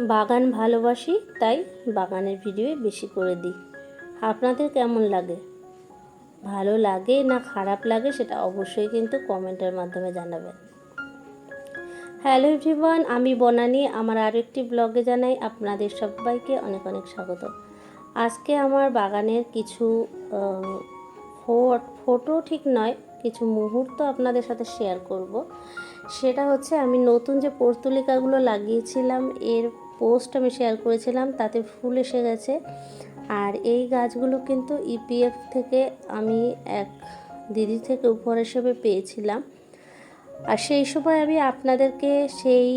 বাগান ভালোবাসি, তাই বাগানের ভিডিও বেশি করে দিই। আপনাদের কেমন লাগে? ভালো লাগে না খারাপ লাগে সেটা অবশ্যই কিন্তু কমেন্টের মাধ্যমে জানাবেন। হ্যালো এভরিওয়ান, আমি বনানি। আমার আরও একটি ব্লগে জানাই আপনাদের সবাইকে অনেক অনেক স্বাগত। আজকে আমার বাগানের কিছু ফটো ঠিক নয়, কিছু মুহূর্ত আপনাদের সাথে শেয়ার করব। সেটা হচ্ছে আমি নতুন যে পর্তুলিকাগুলো লাগিয়েছিলাম, এর পোস্ট আমি শেয়ার করেছিলাম, তাতে ফুল এসে গেছে। আর এই গাছগুলো কিন্তু ইপিএফ থেকে আমি এক দিদি থেকে উপহার হিসেবে পেয়েছিলাম। আর সেই সময় আমি আপনাদেরকে সেই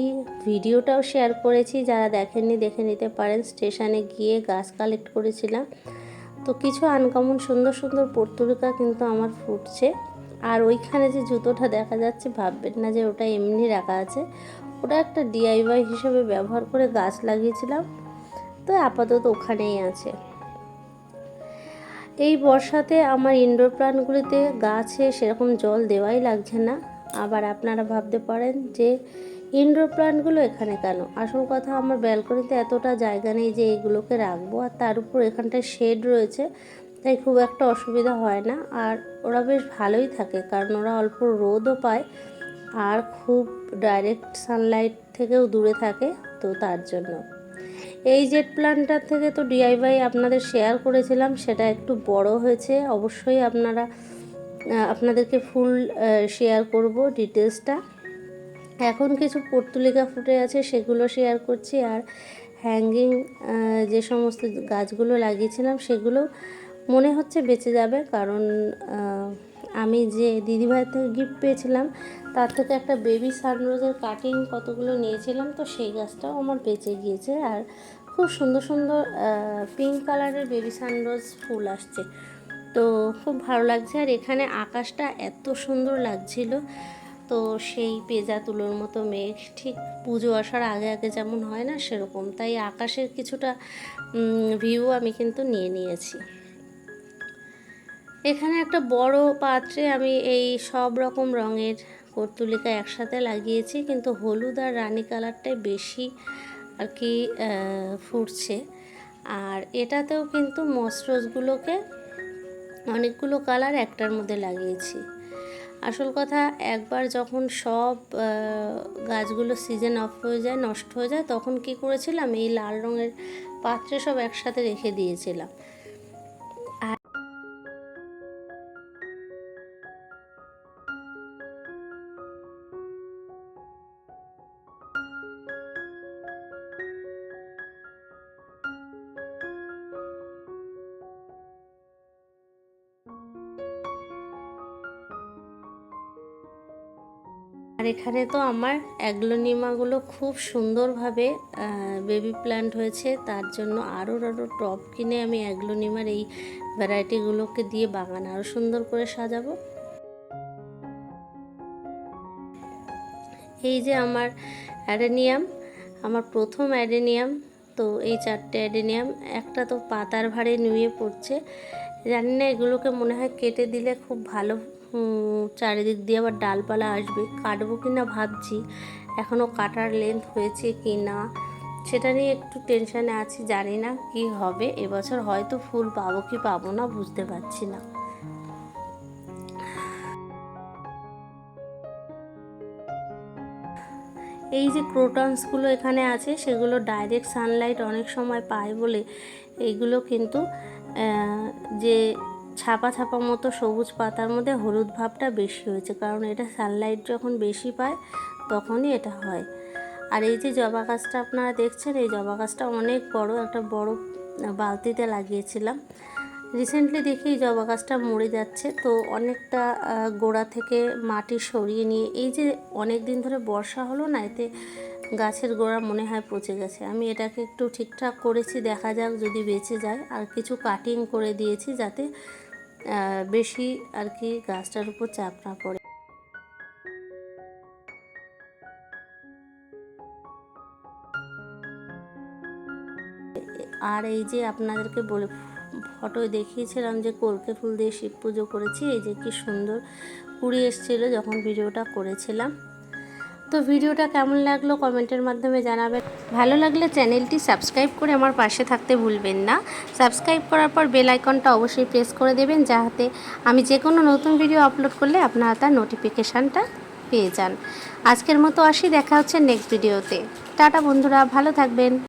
ভিডিওটাও শেয়ার করেছি, যারা দেখেননি দেখে নিতে পারেন। স্টেশনে গিয়ে গাছ কালেক্ট করেছিলাম। তো কিছু আনকমন সুন্দর সুন্দর পর্তুলিকা কিন্তু আমার ফুটছে। আর ওইখানে যে জুতোটা দেখা যাচ্ছে, ভাববেন না যে ওটা এমনি রাখা আছে। ওটা একটা ডিআইওয়াই হিসেবে ব্যবহার করে গাছ লাগিয়েছিলাম। তো আপাতত ওখানেই আছে। এই বর্ষাতে আমার ইনডোর প্লান্টগুলিতে গাছে সেরকম জল দেওয়াই লাগছে না। আবার আপনারা ভাবতে পারেন যে ইনডোর প্লান্টগুলো এখানে কেন? আসল কথা, আমার ব্যালকনিতে এতটা জায়গা নেই যে এগুলোকে রাখব। আর তার উপর এখানটায় শেড রয়েছে, তাই খুব একটা অসুবিধা হয় না। আর ওরা বেশ ভালোই থাকে, কারণ ওরা অল্প রোদও পায়। আর খুব ডাইরেক্ট সানলাইট থেকেও দূরে থাকে তো তার জন্য। এই জেট প্ল্যানটার থেকে তো ডিআইওয়াই আপনাদের শেয়ার করেছিলাম, সেটা একটু বড় হয়েছে। অবশ্যই আপনারা আপনাদেরকে ফুল শেয়ার করব ডিটেলসটা এখন কিছু পর্তুলিকা ফুটে আছে, সেগুলো শেয়ার করছি। আর হ্যাঙ্গিং যে সমস্ত গাছগুলো লাগিয়েছিলাম, সেগুলো মনে হচ্ছে বেঁচে যাবে কারণ আমি যে দিদিভাইয়ের থেকে গিফট পেয়েছিলাম, তার থেকে একটা বেবি সানরোজের কাটিং কতগুলো নিয়েছিলাম, তো সেই গাছটাও আমার বেঁচে গিয়েছে। আর খুব সুন্দর সুন্দর পিঙ্ক কালারের বেবি সানরোজ ফুল আসছে। তো খুব ভালো লাগছে। আর এখানে আকাশটা এত সুন্দর লাগছিল। তো সেই পেজা তুলোর মতো মেঘ, ঠিক পুজো আসার আগে আগে যেমন হয় না, সেরকম। তাই আকাশের কিছুটা ভিউ আমি কিন্তু নিয়ে নিয়েছি। এখানে একটা বড় পাত্রে আমি এই সব রকম রঙের কর্তুলিকা একসাথে লাগিয়েছি, কিন্তু হলুদ আর রানী কালারটাই বেশি আর কি ফুটছে। আর এটাতেও কিন্তু মসরোজগুলোকে অনেকগুলো কালার একটার মধ্যে লাগিয়েছি। আসল কথা, একবার যখন সব গাছগুলো সিজন অফ হয়ে যায়, নষ্ট হয়ে যায়, তখন কি করেছিলাম, এই লাল রঙের পাত্রে সব একসাথে রেখে দিয়েছিলাম। আর এখানে তো আমার অ্যাগ্লোনিমাগুলো খুব সুন্দরভাবে বেবি প্ল্যান্ট হয়েছে। তার জন্য আরও আরও টপ কিনে আমি অ্যাগ্লোনিমার এই ভ্যারাইটিগুলোকে দিয়ে বাগান আরও সুন্দর করে সাজাবো। এই যে আমার অ্যাডেনিয়াম, আমার প্রথম অ্যাডেনিয়াম, তো এই চারটে অ্যাডেনিয়াম, একটা তো পাতার ভারে নুয়ে পড়ছে। জানি না, এগুলোকে মনে হয় কেটে দিলে খুব ভালো। চারিদিক দিয়ে আবার ডালপালা আসবে। কাটবো কি না ভাবছি। এখনও কাটার লেন্থ হয়েছে কি না, সেটা নিয়ে একটু টেনশানে আছি, জানি না কি হবে। এবছর হয়তো ফুল পাবো কি পাবো না, বুঝতে পারছি না। এই যে ক্রোটনসগুলো এখানে আছে, সেগুলো ডাইরেক্ট সানলাইট অনেক সময় পায় বলে, এইগুলো কিন্তু যে ছাপা ছাপা মতো সবুজ পাতার মধ্যে হলুদ ভাবটা বেশি হয়েছে, কারণ এটা সানলাইট যখন বেশি পায় তখনই এটা হয়। আর এই যে জবা গাছটা আপনারা দেখছেন, এই জবা গাছটা অনেক বড়, একটা বড় বালতিতে লাগিয়েছিলাম। রিসেন্টলি দেখি এই জবা গাছটা মরে যাচ্ছে, তো অনেকটা গোড়া থেকে মাটি সরিয়ে নিয়ে, এই যে অনেক দিন ধরে বর্ষা হলো না, এতে গাছের গোড়া মনে হয় পচে গেছে। আমি এটাকে একটু ঠিকঠাক করেছি, দেখা যাক যদি বেঁচে যায়। আর কিছু কাটিং করে দিয়েছি যাতে বেশি আর কি গাছটার উপর চাপ না পড়ে। আর এই যে আপনাদেরকে বলে ফটো দেখিয়েছিলাম যে কলকে ফুল দিয়ে শিব পুজো করেছি, এই যে কি সুন্দর কুড়ি এসেছিল যখন ভিডিওটা করেছিলাম। তো ভিডিওটা কেমন লাগল কমেন্টের মাধ্যমে জানাবেন। ভালো লাগলে চ্যানেলটি সাবস্ক্রাইব করে আমার পাশে থাকতে ভুলবেন না। সাবস্ক্রাইব করার পর বেল আইকনটা অবশ্যই প্রেস করে দেবেন যাতে আমি যে কোনো নতুন ভিডিও আপলোড করলে আপনারা তার নোটিফিকেশানটা পেয়ে যান। আজকের মতো আসি, দেখা হচ্ছে নেক্সট ভিডিওতে টাটা বন্ধুরা, ভালো থাকবেন।